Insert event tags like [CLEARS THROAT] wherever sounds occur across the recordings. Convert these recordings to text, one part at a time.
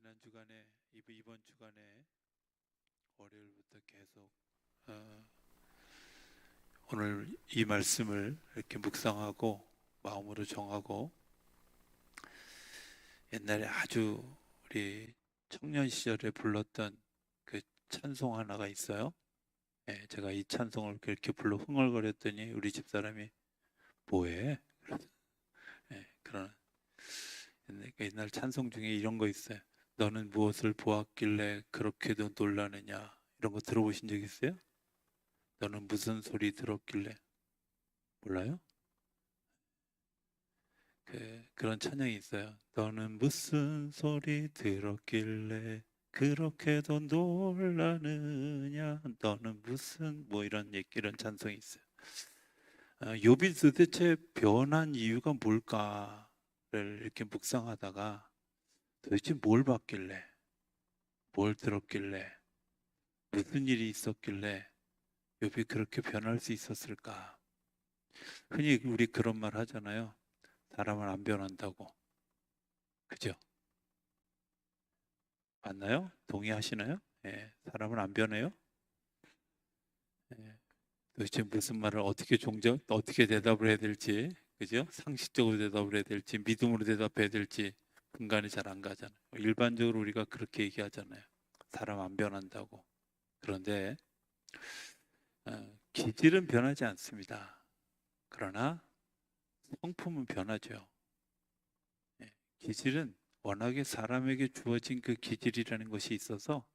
지난 주간에 이번 주간에 월요일부터 계속 어, 오늘 이 말씀을 이렇게 묵상하고 마음으로 정하고 옛날에 아주 우리 청년 시절에 불렀던 그 찬송 하나가 있어요. 예, 제가 이 찬송을 그렇게 불러 흥얼거렸더니 우리 집 사람이 뭐해? 그러서, 예, 그런 옛날 찬송 중에 이런 거 있어요. 너는 무엇을 보았길래 그렇게도 놀라느냐 이런 거 들어보신 적 있어요? 너는 무슨 소리 들었길래 몰라요? 그 그런 찬양이 있어요. 너는 무슨 소리 들었길래 그렇게도 놀라느냐? 너는 무슨 뭐 이런 얘기 이런 찬송이 있어요. 어, 욥이 도대체 변한 이유가 뭘까를 이렇게 묵상하다가 도대체 뭘 봤길래, 뭘 들었길래, 무슨 일이 있었길래 욥이 그렇게 변할 수 있었을까? 흔히 우리 그런 말 하잖아요. 사람은 안 변한다고. 그죠? 맞나요? 동의하시나요? 예, 사람은 안 변해요? 예, 도대체 무슨 말을 어떻게 종정, 어떻게 대답을 해야 될지, 그죠? 상식적으로 대답을 해야 될지, 믿음으로 대답해야 될지, 분간이 잘 안 가잖아요. 일반적으로 우리가 그렇게 얘기하잖아요. 사람 안 변한다고. 그런데 어, 기질은 변하지 않습니다. 그러나 성품은 변하죠. 예, 기질은 워낙에 사람에게 주어진 그 기질이라는 것이 있어서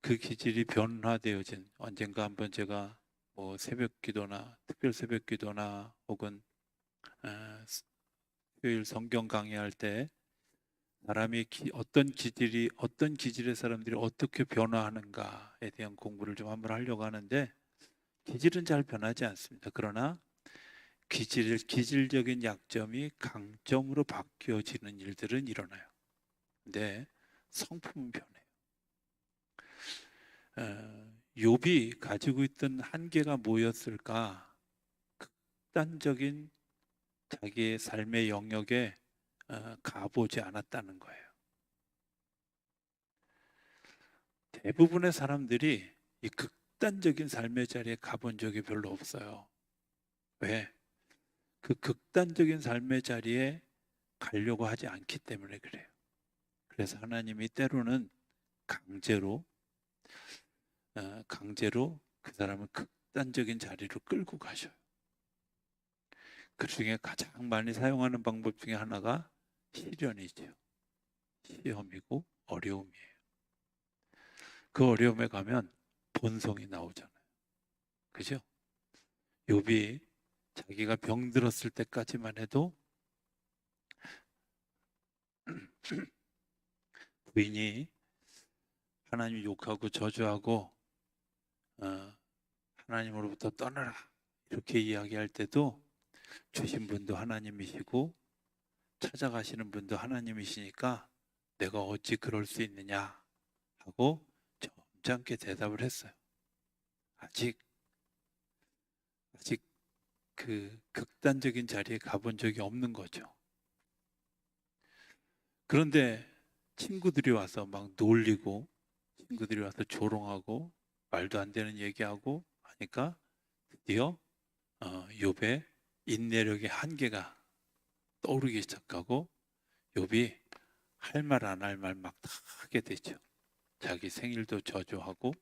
그 기질이 변화되어진 언젠가 한번 제가 뭐 새벽 기도나 특별 새벽 기도나 혹은 어, 토요일 성경 강의할 때 사람이 기- 어떤 기질이 어떤 기질의 사람들이 어떻게 변화하는가에 대한 공부를 좀 한번 하려고 하는데 기질은 잘 변하지 않습니다. 그러나 기질 기질적인 약점이 강점으로 바뀌어지는 일들은 일어나요. 근데 성품은 변해요. 어, 욥이 가지고 있던 한계가 뭐였을까? 극단적인 자기의 삶의 영역에 어, 가보지 않았다는 거예요. 대부분의 사람들이 이 극단적인 삶의 자리에 가본 적이 별로 없어요. 왜? 그 극단적인 삶의 자리에 가려고 하지 않기 때문에 그래요. 그래서 하나님이 때로는 강제로 어, 강제로 그 사람을 극단적인 자리로 끌고 가셔요. 그 중에 가장 많이 사용하는 방법 중에 하나가 시련이죠. 시험이고 어려움이에요. 그 어려움에 가면 본성이 나오잖아요. 그죠? 욥이 자기가 병들었을 때까지만 해도 [CLEARS THROAT] 부인이 하나님 욕하고 저주하고 어, 하나님으로부터 떠나라 이렇게 이야기할 때도 주신 분도 하나님이시고 찾아가시는 분도 하나님이시니까 내가 어찌 그럴 수 있느냐 하고 점잖게 대답을 했어요. 아직 아직 그 극단적인 자리에 가본 적이 없는 거죠. 그런데 친구들이 와서 막 놀리고 친구들이 와서 조롱하고 말도 안 되는 얘기하고 하니까 드디어 어, 욥의 인내력의 한계가 떠오르기 시작하고 욥이 할 말 안 할 말 막 다 하게 되죠. 자기 생일도 저주하고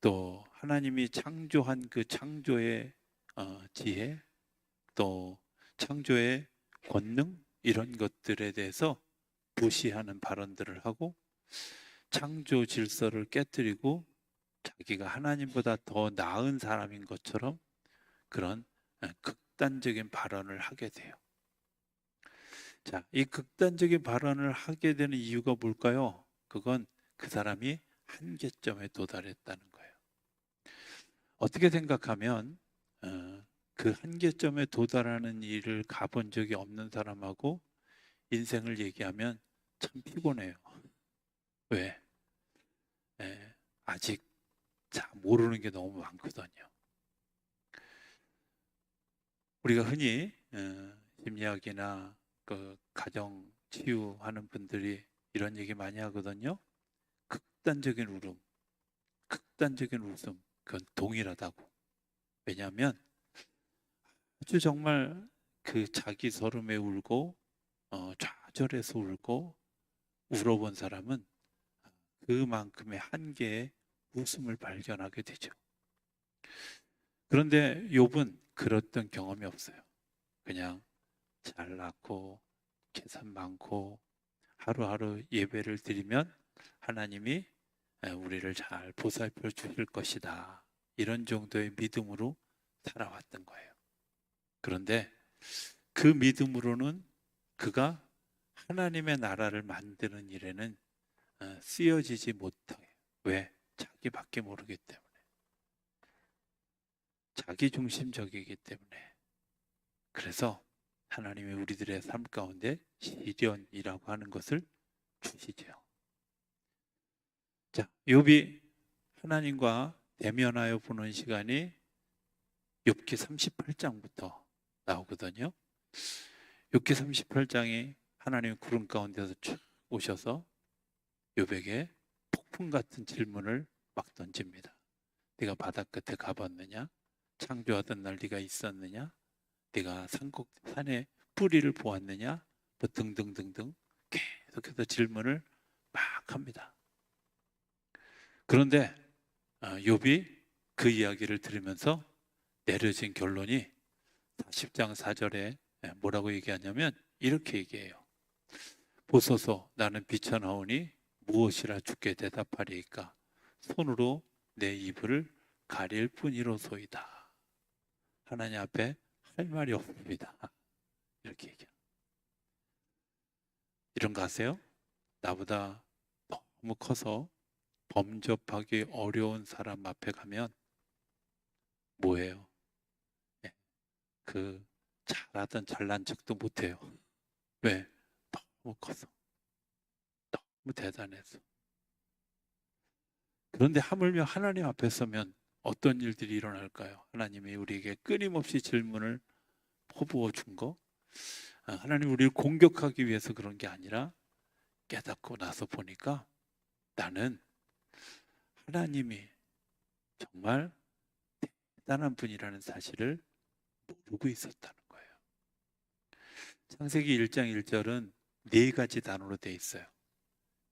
또 하나님이 창조한 그 창조의 어, 지혜 또 창조의 권능 이런 것들에 대해서 무시하는 발언들을 하고 창조 질서를 깨뜨리고 자기가 하나님보다 더 나은 사람인 것처럼 그런 어, 극단적인 발언을 하게 돼요. 자, 이 극단적인 발언을 하게 되는 이유가 뭘까요? 그건 그 사람이 한계점에 도달했다는 거예요. 어떻게 생각하면 어, 그 한계점에 도달하는 일을 가본 적이 없는 사람하고 인생을 얘기하면 참 피곤해요. [LAUGHS] 왜? 예, 아직 자 모르는 게 너무 많거든요. 우리가 흔히 어, 심리학이나 그 가정 치유하는 분들이 이런 얘기 많이 하거든요. 극단적인 울음, 극단적인 웃음, 그건 동일하다고. 왜냐하면 아주 정말 그 자기 서름에 울고 어, 좌절해서 울고 울어본 사람은 그만큼의 한계의 웃음을 발견하게 되죠. 그런데 욥은 그랬던 경험이 없어요. 그냥 잘났고 계산 많고 하루하루 예배를 드리면 하나님이 우리를 잘 보살펴 주실 것이다. 이런 정도의 믿음으로 살아왔던 거예요. 그런데 그 믿음으로는 그가 하나님의 나라를 만드는 일에는 어, 쓰여지지 못해요. 왜? 자기밖에 모르기 때문에. 자기 중심적이기 때문에. 그래서 하나님이 우리들의 삶 가운데 시련이라고 하는 것을 주시죠. 자, 욥이 하나님과 대면하여 보는 시간이 욥기 38장부터 나오거든요. 욥기 38장이 하나님 구름 가운데서 쭉 오셔서 욥에게 폭풍 같은 질문을 막 던집니다. 네가 바다 끝에 가봤느냐? 창조하던 날 네가 있었느냐? 네가 산곡 산에 뿌리를 보았느냐? 뭐 등등등등 계속해서 질문을 막 합니다. 그런데 어, 욥이 그 이야기를 들으면서 내려진 결론이 10장 4절에 뭐라고 얘기하냐면 이렇게 얘기해요. 보소서 나는 비천하오니 무엇이라 주께 대답하리이까 손으로 내 이불을 가릴 뿐이로소이다. 하나님 앞에 할 말이 없습니다. [LAUGHS] 이렇게 얘기해요. 이런 거 아세요? 나보다 너무 커서 범접하기 어려운 사람 앞에 가면 뭐예요? 네. 그 잘하던 잘난 척도 못해요. [LAUGHS] 왜? 너무 커서. 너무 대단해서. 그런데 하물며 하나님 앞에 서면 어떤 일들이 일어날까요? 하나님이 우리에게 끊임없이 질문을 퍼부어 준 거. 아, 하나님 우리를 공격하기 위해서 그런 게 아니라 깨닫고 나서 보니까 나는 하나님이 정말 대단한 분이라는 사실을 모르고 있었다는 거예요. 창세기 1장 1절은 네 가지 단어로 되어 있어요.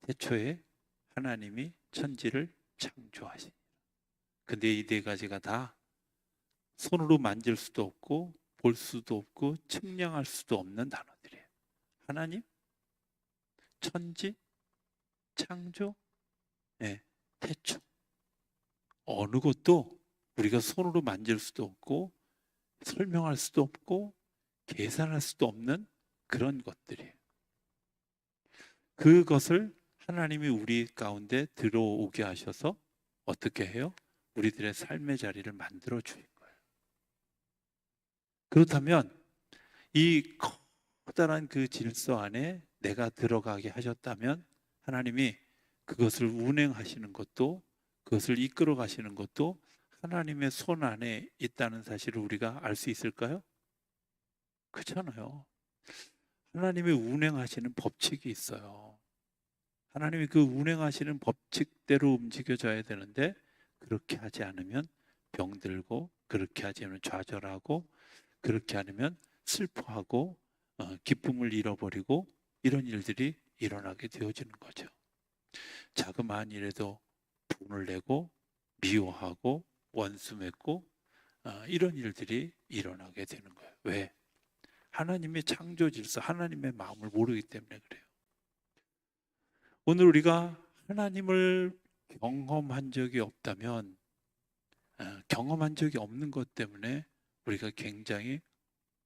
태초에 하나님이 천지를 창조하시니. 근데 이 네 가지가 다 손으로 만질 수도 없고 볼 수도 없고 측량할 수도 없는 단어들이에요. 하나님, 천지, 창조, 네, 태초. 어느 것도 우리가 손으로 만질 수도 없고 설명할 수도 없고 계산할 수도 없는 그런 것들이에요. 그것을 하나님이 우리 가운데 들어오게 하셔서 어떻게 해요? 우리들의 삶의 자리를 만들어 주는 거예요. 그렇다면 이 커다란 그 질서 안에 내가 들어가게 하셨다면 하나님이 그것을 운행하시는 것도 그것을 이끌어 가시는 것도 하나님의 손 안에 있다는 사실을 우리가 알 수 있을까요? 그렇잖아요. 하나님이 운행하시는 법칙이 있어요. 하나님이 그 운행하시는 법칙대로 움직여져야 되는데 그렇게 하지 않으면 병들고 그렇게 하지 않으면 좌절하고 그렇게 않으면 슬퍼하고 어, 기쁨을 잃어버리고 이런 일들이 일어나게 되어지는 거죠. 자그마한 일에도 분을 내고 미워하고 원수 맺고 어, 이런 일들이 일어나게 되는 거예요. 왜? 하나님의 창조 질서, 하나님의 마음을 모르기 때문에 그래요. 오늘 우리가 하나님을 경험한 적이 없다면 어, 경험한 적이 없는 것 때문에 우리가 굉장히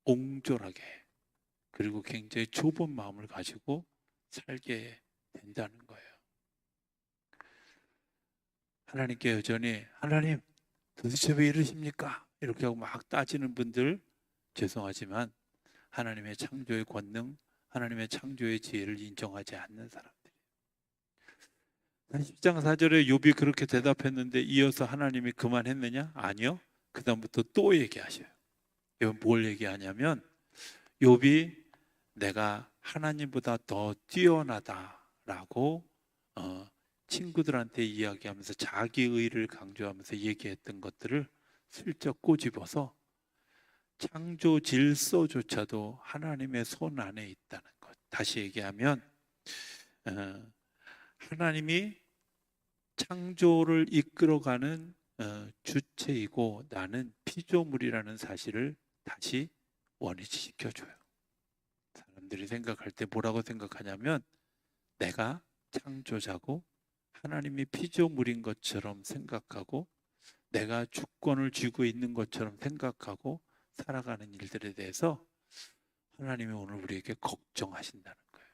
옹졸하게 그리고 굉장히 좁은 마음을 가지고 살게 된다는 거예요. 하나님께 여전히 하나님 도대체 왜 이러십니까? 이렇게 하고 막 따지는 분들 죄송하지만 하나님의 창조의 권능, 하나님의 창조의 지혜를 인정하지 않는 사람 들. 10장 4절에 욥이 그렇게 대답했는데 이어서 하나님이 그만했느냐? 아니요. 그다음부터 또 얘기하셔요. 이건 뭘 얘기하냐면 욥이 내가 하나님보다 더 뛰어나다 라고 어, 친구들한테 이야기하면서 자기 의를 강조하면서 얘기했던 것들을 슬쩍 꼬집어서 창조 질서조차도 하나님의 손 안에 있다는 것. 다시 얘기하면 어, 하나님이 창조를 이끌어가는 어, 주체이고 나는 피조물이라는 사실을 다시 원위치시켜줘요. 사람들이 생각할 때 뭐라고 생각하냐면 내가 창조자고 하나님이 피조물인 것처럼 생각하고 내가 주권을 쥐고 있는 것처럼 생각하고 살아가는 일들에 대해서 하나님이 오늘 우리에게 걱정하신다는 거예요.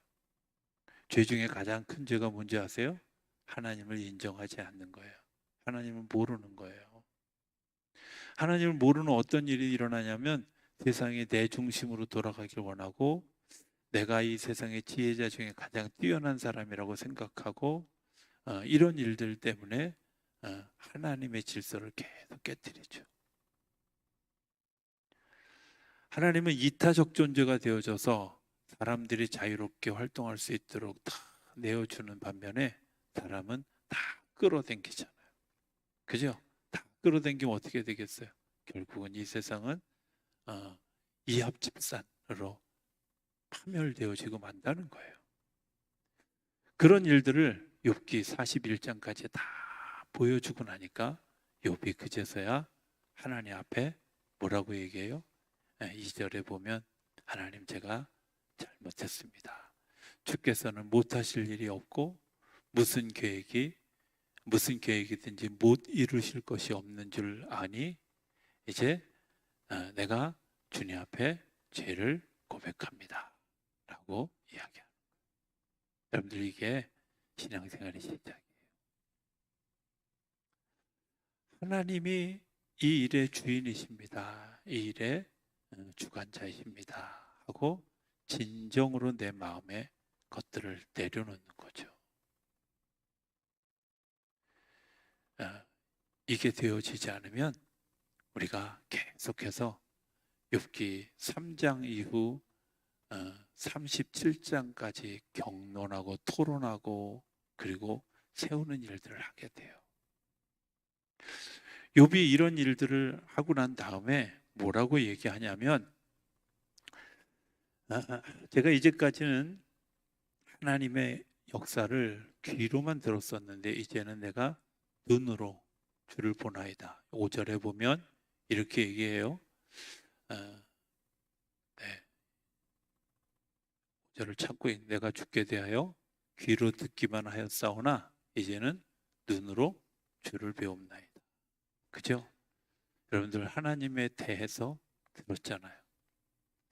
죄 중에 가장 큰 죄가 뭔지 아세요? 하나님을 인정하지 않는 거예요. 하나님을 모르는 거예요. 하나님을 모르는 어떤 일이 일어나냐면 세상이 내 중심으로 돌아가길 원하고 내가 이 세상의 지혜자 중에 가장 뛰어난 사람이라고 생각하고 어, 이런 일들 때문에 어, 하나님의 질서를 계속 깨뜨리죠. 하나님은 이타적 존재가 되어져서 사람들이 자유롭게 활동할 수 있도록 다 내어주는 반면에 사람은 다 끌어당기잖아요. 그죠? 다 끌어당기면 어떻게 되겠어요? 결국은 이 세상은 어, 이합집산으로 파멸되어지고 만다는 거예요. 그런 일들을 욥기 41장까지 다 보여주고 나니까 욥이 그제서야 하나님 앞에 뭐라고 얘기해요? 2절에 보면 하나님 제가 잘못했습니다. 주께서는 못하실 일이 없고 무슨 계획이 무슨 계획이든지 못 이루실 것이 없는 줄 아니 이제 어, 내가 주님 앞에 죄를 고백합니다. 라고 이야기합니다. 여러분들 이게 신앙생활의 시작이에요. 하나님이 이 일의 주인이십니다. 이 일의 어, 주관자이십니다. 하고 진정으로 내 마음에 것들을 내려놓는 거죠. 어, 이게 되어지지 않으면 우리가 계속해서 욥기 3장 이후 37장까지 경론하고 토론하고 그리고 세우는 일들을 하게 돼요. 욥이 이런 일들을 하고 난 다음에 뭐라고 얘기하냐면 아, 아, 제가 이제까지는 하나님의 역사를 귀로만 들었었는데 이제는 내가 눈으로 주를 보나이다. 5절에 보면 이렇게 얘기해요. 어, 네. 5절을 찾고 있- 내가 죽게 대하여 귀로 듣기만 하였사오나 이제는 눈으로 주를 배움나이다. 그죠? 여러분들 하나님에 대해서 들었잖아요.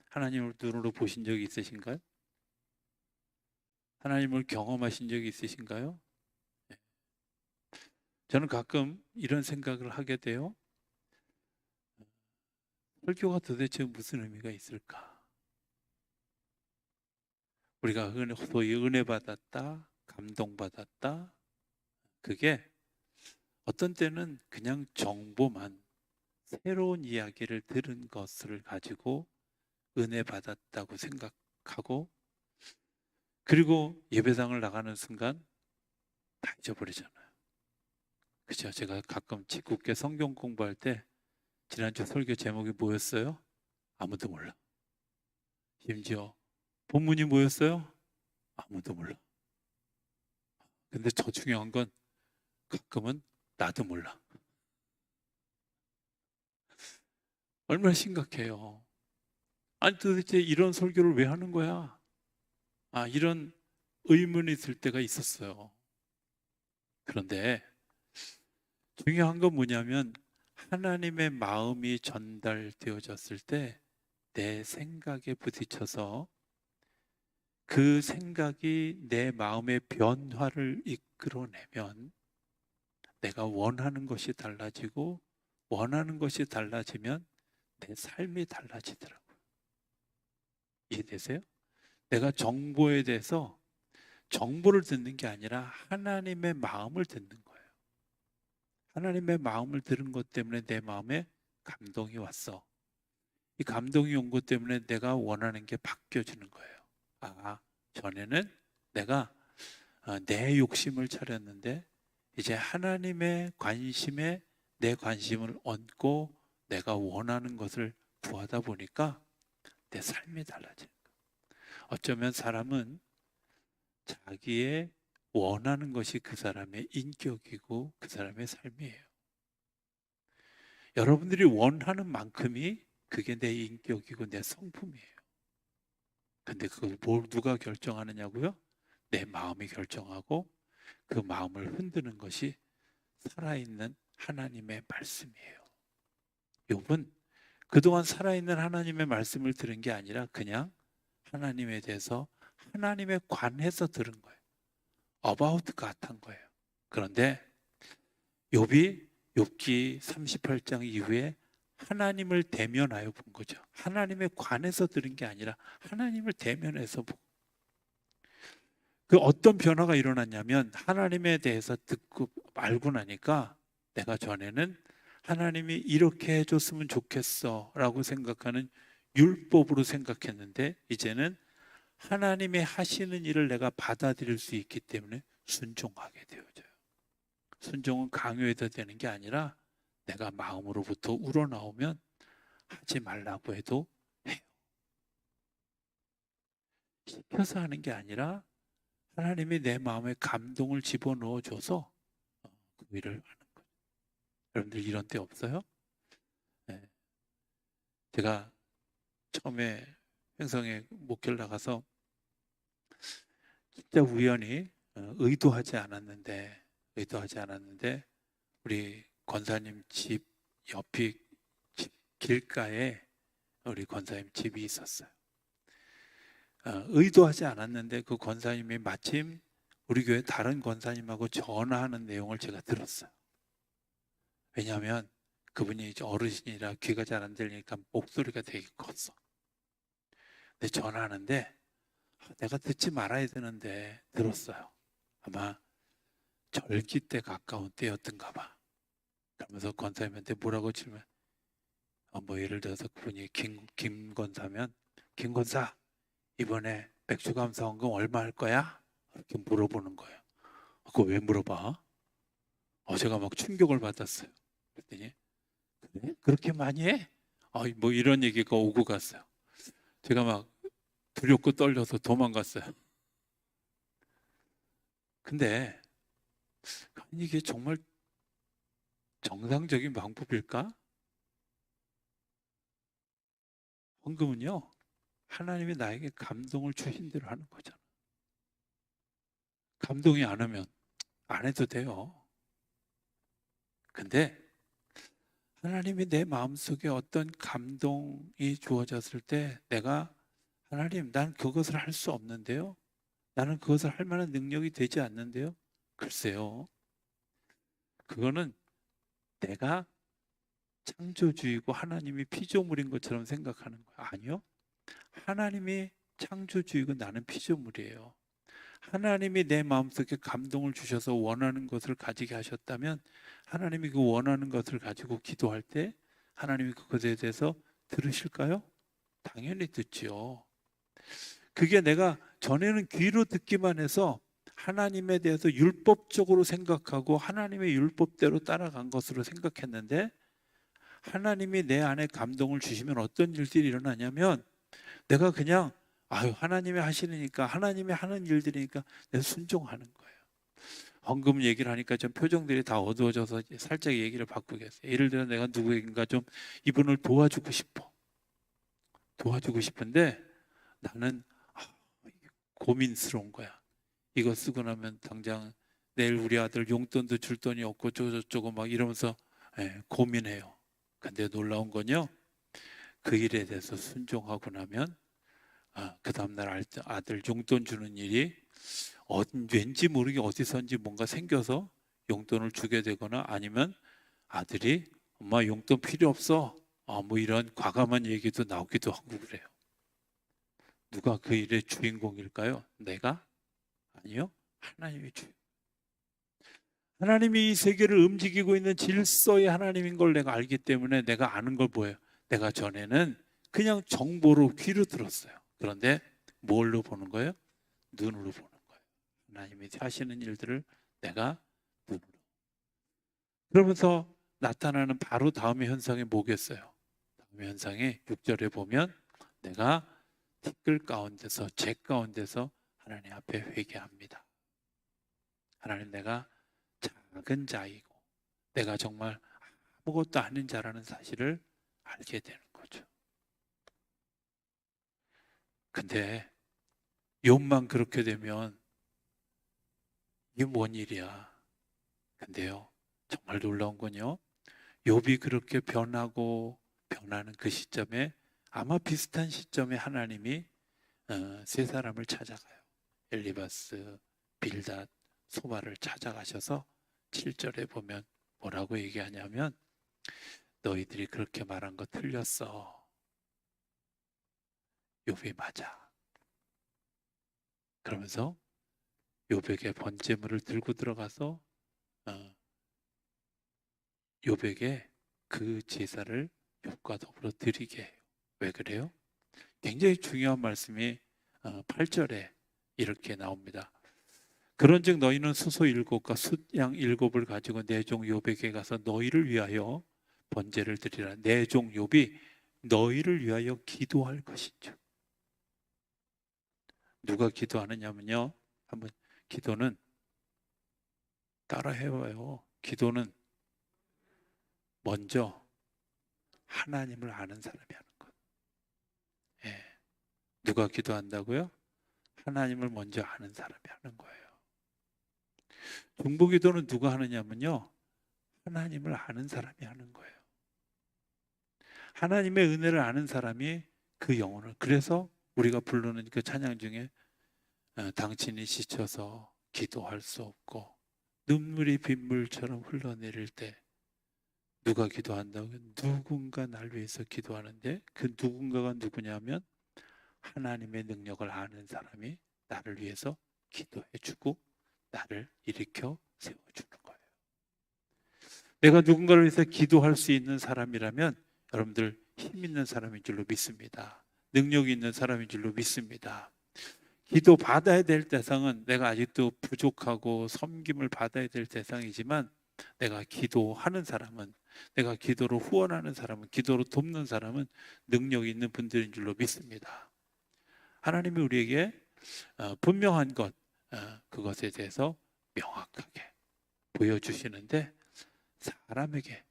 하나님을 눈으로 보신 적이 있으신가요? 하나님을 경험하신 적이 있으신가요? 네. 저는 가끔 이런 생각을 하게 돼요. 설교가 도대체 무슨 의미가 있을까? 우리가 은- 소위 은혜 받았다, 감동 받았다. 그게 어떤 때는 그냥 정보만 새로운 이야기를 들은 것을 가지고 은혜 받았다고 생각하고 그리고 예배당을 나가는 순간 다 잊어버리잖아요. 그죠? 제가 가끔 직국계 성경 공부할 때 지난주 설교 제목이 뭐였어요? 아무도 몰라. 심지어 본문이 뭐였어요? 아무도 몰라. 근데 더 중요한 건 가끔은 나도 몰라. 얼마나 심각해요. 아니 도대체 이런 설교를 왜 하는 거야? 아, 이런 의문이 들 때가 있었어요. 그런데 중요한 건 뭐냐면 하나님의 마음이 전달되어졌을 때 내 생각에 부딪혀서 그 생각이 내 마음의 변화를 이끌어내면 내가 원하는 것이 달라지고 원하는 것이 달라지면 내 삶이 달라지더라고요. 이해되세요? 내가 정보에 대해서 정보를 듣는 게 아니라 하나님의 마음을 듣는 거예요. 하나님의 마음을 들은 것 때문에 내 마음에 감동이 왔어. 이 감동이 온 것 때문에 내가 원하는 게 바뀌어지는 거예요. 아, 전에는 내가 어, 내 욕심을 차렸는데 이제 하나님의 관심에 내 관심을 얹고 내가 원하는 것을 구하다 보니까 내 삶이 달라져요. 어쩌면 사람은 자기의 원하는 것이 그 사람의 인격이고 그 사람의 삶이에요. 여러분들이 원하는 만큼이 그게 내 인격이고 내 성품이에요. 근데 그걸 뭘 누가 결정하느냐고요? 내 마음이 결정하고 그 마음을 흔드는 것이 살아있는 하나님의 말씀이에요. 욥은 그동안 살아있는 하나님의 말씀을 들은 게 아니라 그냥 하나님에 대해서 하나님에 관해서 들은 거예요. About 같은 거예요. 그런데 욥이 욥기 38장 이후에 하나님을 대면하여 본 거죠. 하나님에 관해서 들은 게 아니라 하나님을 대면해서 본. 그 어떤 변화가 일어났냐면 하나님에 대해서 듣고 알고 나니까 내가 전에는 하나님이 이렇게 해줬으면 좋겠어라고 생각하는 율법으로 생각했는데 이제는 하나님이 하시는 일을 내가 받아들일 수 있기 때문에 순종하게 되어져요. 순종은 강요해도 되는 게 아니라 내가 마음으로부터 우러나오면 하지 말라고 해도 해요. 시켜서 하는 게 아니라 하나님이 내 마음에 감동을 집어넣어 줘서 어, 그 일을 하는 거죠. 여러분들 이런 때 없어요? 네. 제가 처음에 횡성에 목회를 나가서 진짜 우연히 어, 의도하지 않았는데 의도하지 않았는데 우리 권사님 집 옆이 집 길가에 우리 권사님 집이 있었어요. 어, 의도하지 않았는데 그 권사님이 마침 우리 교회 다른 권사님하고 전화하는 내용을 제가 들었어요. 왜냐하면 그분이 어르신이라 귀가 잘 안 들리니까 목소리가 되게 컸어. 근데 전화하는데 아, 내가 듣지 말아야 되는데 들었어요. 아마 절기 때 가까운 때였던가 봐. 그러면서 권사님한테 뭐라고 질문? 어, 뭐 예를 들어서 그분이 김, 김 권사면 김 권사 이번에 맥주 감사원금 얼마 할 거야? 이렇게 물어보는 거예요. 그거 왜 물어봐? 어, 제가 막 충격을 받았어요. 그랬더니 그래? 그렇게 많이 해? 아, 뭐 이런 얘기가 오고 갔어요. 제가 막 두렵고 떨려서 도망갔어요. 근데 이게 정말 정상적인 방법일까? 헌금은요, 하나님이 나에게 감동을 주신 대로 하는 거잖아. 감동이 안 오면 안 해도 돼요. 근데 하나님이 내 마음속에 어떤 감동이 주어졌을 때 내가 하나님, 난 그것을 할 수 없는데요. 나는 그것을 할 만한 능력이 되지 않는데요. 글쎄요. 그거는 내가 창조주이고 하나님이 피조물인 것처럼 생각하는 거야. 아니요. 하나님이 창조주이고 나는 피조물이에요. 하나님이 내 마음속에 감동을 주셔서 원하는 것을 가지게 하셨다면 하나님이 그 원하는 것을 가지고 기도할 때 하나님이 그것에 대해서 들으실까요? 당연히 듣지요. 그게 내가 전에는 귀로 듣기만 해서 하나님에 대해서 율법적으로 생각하고 하나님의 율법대로 따라간 것으로 생각했는데 하나님이 내 안에 감동을 주시면 어떤 일들이 일어나냐면 내가 그냥 아유 하나님이 하시니까 하나님이 하는 일들이니까 내가 순종하는 거예요. 헌금 얘기를 하니까 좀 표정들이 다 어두워져서 살짝 얘기를 바꾸겠어요. 예를 들어 내가 누구에게인가 좀 이분을 도와주고 싶어. 도와주고 싶은데 나는 아, 고민스러운 거야. 이거 쓰고 나면 당장 내일 우리 아들 용돈도 줄 돈이 없고 저저저거 막 이러면서 예, 고민해요. 근데 놀라운 건요. 그 일에 대해서 순종하고 나면 아, 그 다음날 아들 용돈 주는 일이 어, 왠지 모르게 어디선지 뭔가 생겨서 용돈을 주게 되거나 아니면 아들이 엄마 용돈 필요 없어. 아, 뭐 이런 과감한 얘기도 나오기도 하고 그래요. 누가 그 일의 주인공일까요? 내가? 아니요. 하나님이 주. 하나님이 이 세계를 움직이고 있는 질서의 하나님인 걸 내가 알기 때문에 내가 아는 걸 보여요. 내가 전에는 그냥 정보로 귀로 들었어요. 그런데 뭘로 보는 거예요? 눈으로 보는 거예요. 하나님이 하시는 일들을 내가 눈으로. 그러면서 나타나는 바로 다음의 현상이 뭐겠어요? 다음의 현상이 6절에 보면 내가 티끌 가운데서 제 가운데서 하나님 앞에 회개합니다. 하나님 내가 작은 자이고 내가 정말 아무것도 아닌 자라는 사실을 알게 되는 거죠. 근데 욥만 그렇게 되면 이게 뭔 일이야? 근데요. 정말 놀라운 건요. 욥이 그렇게 변하고 변하는 그 시점에 아마 비슷한 시점에 하나님이 어, 세 사람을 찾아가요. 엘리바스, 빌닷, 소바를 찾아가셔서 7절에 보면 뭐라고 얘기하냐면 너희들이 그렇게 말한 거 틀렸어. 욥이 맞아. 그러면서 욥에게 번제물을 들고 들어가서 어, 욥에게 그 제사를 욥과 더불어 드리게 해요. 왜 그래요? 굉장히 중요한 말씀이 어, 8절에 이렇게 나옵니다. 그런즉 너희는 수소 일곱과 숫양 일곱을 가지고 내종 욥에게 가서 너희를 위하여 번제를 드리라. 내종 욥이 너희를 위하여 기도할 것이죠. 누가 기도하느냐면요. 한번 기도는 따라 해봐요. 기도는 먼저 하나님을 아는 사람이 하는 것. 예. 누가 기도한다고요? 하나님을 먼저 아는 사람이 하는 거예요. 중보 기도는 누가 하느냐면요. 하나님을 아는 사람이 하는 거예요. 하나님의 은혜를 아는 사람이 그 영혼을 그래서 우리가 부르는 그 찬양 중에 어, 당신이 지쳐서 기도할 수 없고 눈물이 빗물처럼 흘러내릴 때 누가 기도한다고 누군가 날 위해서 기도하는데 그 누군가가 누구냐면 하나님의 능력을 아는 사람이 나를 위해서 기도해 주고 나를 일으켜 세워주는 거예요. 내가 누군가를 위해서 기도할 수 있는 사람이라면 여러분들 힘 있는 사람인 줄로 믿습니다. 능력이 있는 사람인 줄로 믿습니다. 기도 받아야 될 대상은 내가 아직도 부족하고 섬김을 받아야 될 대상이지만 내가 기도하는 사람은 내가 기도로 후원하는 사람은 기도로 돕는 사람은 능력이 있는 분들인 줄로 믿습니다. 하나님이 우리에게 어, 분명한 것 어, 그것에 대해서 명확하게 보여주시는데 사람에게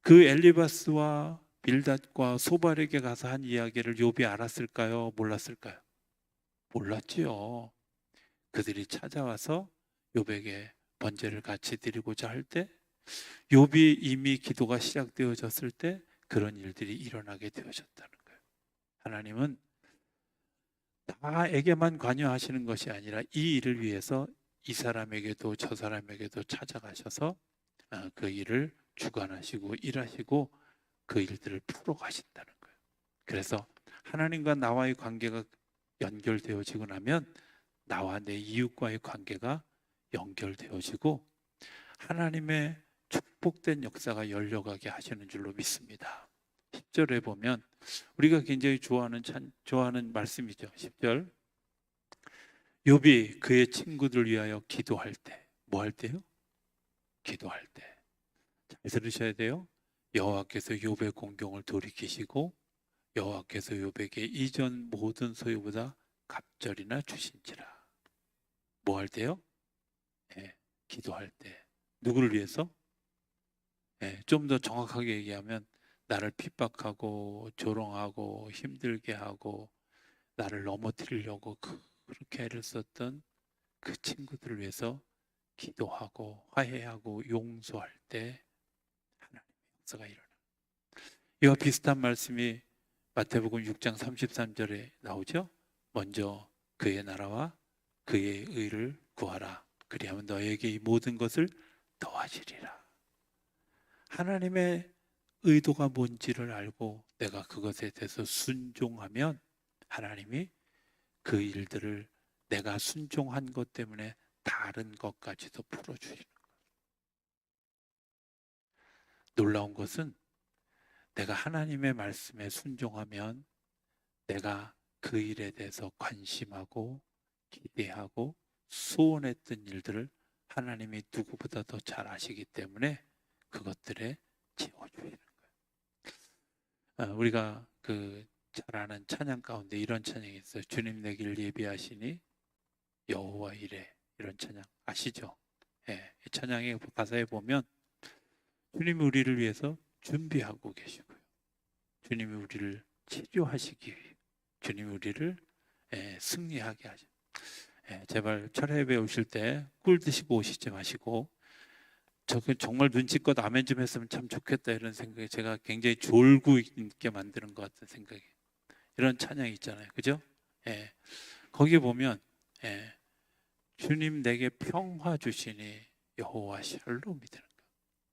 그 엘리바스와 빌닷과 소발에게 가서 한 이야기를 욥이 알았을까요? 몰랐을까요? 몰랐지요. 그들이 찾아와서 욥에게 번제를 같이 드리고자 할 때 욥이 이미 기도가 시작되어졌을 때 그런 일들이 일어나게 되어졌다는 거예요. 하나님은 나에게만 관여하시는 것이 아니라 이 일을 위해서 이 사람에게도 저 사람에게도 찾아가셔서 어, 그 일을 주관하시고 일하시고 그 일들을 풀어 가신다는 거예요. 그래서 하나님과 나와의 관계가 연결되어지고 나면 나와 내 이웃과의 관계가 연결되어지고 하나님의 축복된 역사가 열려가게 하시는 줄로 믿습니다. 10절에 보면 우리가 굉장히 좋아하는 찬, 좋아하는 말씀이죠. 10절. 욥이 그의 친구들 위하여 기도할 때 뭐 할 때요? 기도할 때. 잘 들으셔야 돼요. 여호와께서 욥의 공경을 돌이키시고 여호와께서 욥에게 이전 모든 소유보다 갑절이나 주신지라. 뭐 할 때요? 네, 기도할 때. 누구를 위해서? 네, 좀더 정확하게 얘기하면 나를 핍박하고 조롱하고 힘들게 하고 나를 넘어뜨리려고 그렇게 애를 썼던 그 친구들을 위해서 기도하고 화해하고 용서할 때 역사가 일어나. 이와 비슷한 말씀이 마태복음 6장 33절에 나오죠. 먼저 그의 나라와 그의 의를 구하라. 그리하면 너에게 이 모든 것을 더하시리라. 하나님의 의도가 뭔지를 알고 내가 그것에 대해서 순종하면 하나님이 그 일들을 내가 순종한 것 때문에 다른 것까지도 풀어주시는 놀라운 것은 내가 하나님의 말씀에 순종하면 내가 그 일에 대해서 관심하고 기대하고 소원했던 일들을 하나님이 누구보다 더 잘 아시기 때문에 그것들에 채워주시는 거예요. 아, 우리가 그 잘 아는 찬양 가운데 이런 찬양이 있어요. 주님 내 길 예비하시니 여호와 이래 이런 찬양 아시죠? 예, 이 찬양의 가사에 보면 주님이 우리를 위해서 준비하고 계시고요. 주님이 우리를 치료하시기 위해 주님이 우리를 예, 승리하게 하시. 예, 제발 철회 배우실 때 꿀 드시고 오시지 마시고 저그 정말 눈치껏 아멘 좀 했으면 참 좋겠다 이런 생각이 제가 굉장히 졸고 있게 만드는 것 같은 생각이 이런 찬양이 있잖아요, 그죠? 예, 거기 보면 예, 주님 내게 평화 주시니 여호와 샬롬이 되는 거예요.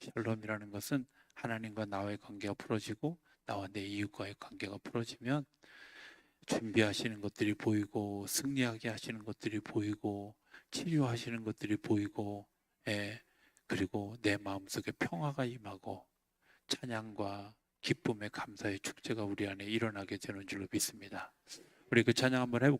샬롬이라는 것은 하나님과 나와의 관계가 풀어지고 나와 내 이웃과의 관계가 풀어지면 준비하시는 것들이 보이고 승리하게 하시는 것들이 보이고 치료하시는 것들이 보이고 예, 그리고 내 마음속에 평화가 임하고 찬양과 기쁨의 감사의 축제가 우리 안에 일어나게 되는 줄로 믿습니다. 우리 그 찬양 한번 해볼까요?